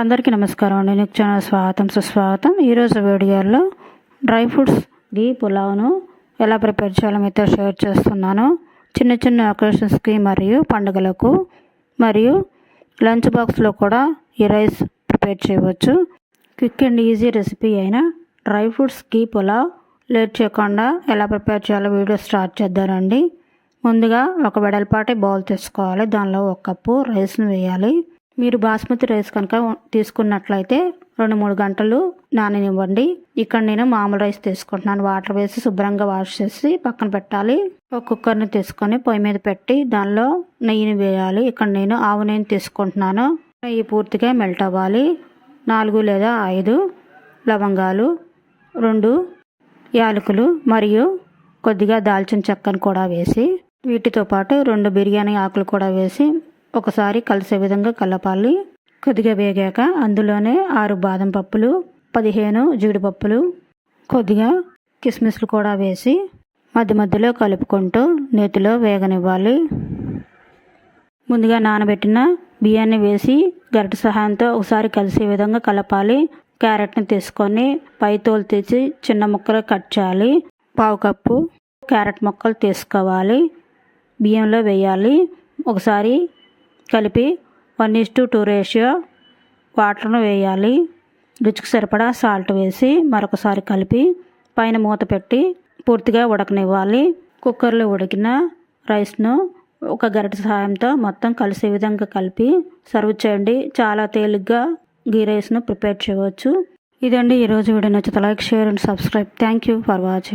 అందరికీ నమస్కారం అండి. నీకు ఛానల్ స్వాగతం సుస్వాగతం. ఈరోజు వీడియోలో డ్రై ఫ్రూట్స్ ది పులావ్ను ఎలా ప్రిపేర్ చేయాలో మీతో షేర్ చేస్తున్నాను. చిన్న చిన్న ఒకేషన్స్కి మరియు పండుగలకు మరియు లంచ్ బాక్స్లో కూడా ఈ రైస్ ప్రిపేర్ చేయవచ్చు. క్విక్ అండ్ ఈజీ రెసిపీ అయిన dry fruits ghee pulao. Late చేయకుండా ఎలా ప్రిపేర్ చేయాలో వీడియో స్టార్ట్ చేద్దానండి ముందుగా ఒక వెడల్పాటి బౌల్ తీసుకోవాలి. దానిలో ఒక కప్పు రైస్ను వేయాలి. మీరు బాస్మతి రైస్ కనుక తీసుకున్నట్లయితే రెండు మూడు గంటలు నాననివ్వండి. ఇక్కడ నేను మామూలు రైస్ తీసుకుంటున్నాను. వాటర్ వేసి శుభ్రంగా వాష్ చేసి పక్కన పెట్టాలి. ఒక కుక్కర్ని తీసుకొని పొయ్యి మీద పెట్టి దానిలో నెయ్యిని వేయాలి. ఇక్కడ నేను ఆవు నెయ్యిని తీసుకుంటున్నాను. నెయ్యి పూర్తిగా మెల్ట్ అవ్వాలి. నాలుగు లేదా ఐదు లవంగాలు రెండు యాలకులు మరియు కొద్దిగా దాల్చిన చెక్కను కూడా వేసి వీటితో పాటు రెండు బిర్యానీ ఆకులు కూడా వేసి ఒకసారి కలిసే విధంగా కలపాలి కొద్దిగా వేగాక అందులోనే ఆరు బాదం పప్పులు పదిహేను జీడిపప్పులు కొద్దిగా కిస్మిస్లు కూడా వేసి మధ్య మధ్యలో కలుపుకుంటూ నేతిలో వేగనివ్వాలి. ముందుగా నానబెట్టిన బియ్యాన్ని వేసి గరిట సహాయంతో ఒకసారి కలిసే విధంగా కలపాలి క్యారెట్ని తీసుకొని పై తోలు తీసి చిన్న ముక్కలు కట్ చేయాలి. పావు కప్పు క్యారెట్ ముక్కలు తీసుకోవాలి. బియ్యంలో వేయాలి. ఒకసారి కలిపి one is to two ratio వాటర్ను వేయాలి. రుచికి సరిపడా సాల్ట్ వేసి మరొకసారి కలిపి పైన మూత పెట్టి పూర్తిగా ఉడకనివ్వాలి. కుక్కర్లో ఉడికిన రైస్ను ఒక గరిట సహాయంతో మొత్తం కలిసే విధంగా కలిపి సర్వ్ చేయండి. చాలా తేలిగ్గా గీ రైస్ను ప్రిపేర్ చేయవచ్చు. ఇదండి ఈరోజు వీడియో. నచ్చితే like share and subscribe. Thank you for watching.